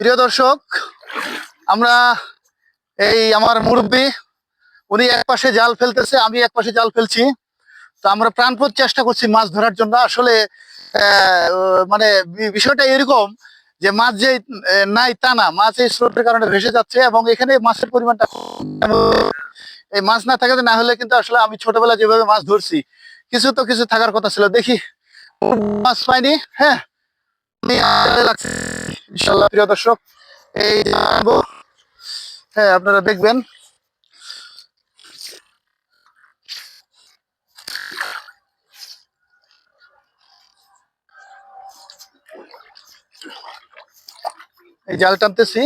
প্রিয় দর্শক, আমরা এই আমার মুরব্বী, উনি এক পাশে জাল ফেলতেছে, আমি এক পাশে জাল ফেলছি। তো আমরা প্রাণপদ চেষ্টা করছি মাছ ধরার জন্য। আসলে মানে বিষয়টা এরকম যে মাছ যে নাই তা না। মাছ এই স্রোতের কারণে ভেসে যাচ্ছে এবং এখানে মাছের পরিমাণটা। এই মাছ না থাকাতে না হলে কিন্তু আসলে আমি ছোটবেলা যেভাবে মাছ ধরছি, কিছু তো কিছু থাকার কথা ছিল। দেখি, মাছ পাইনি হ্যাঁ। প্রিয় দর্শক, এই হ্যাঁ আপনারা দেখবেন। এই জাল টানতেছি।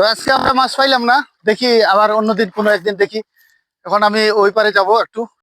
তো আজকে আমরা মাছ পাইলাম না। দেখি আবার অন্যদিন কোনো একদিন দেখি। এখন আমি ওই পারে যাব একটু।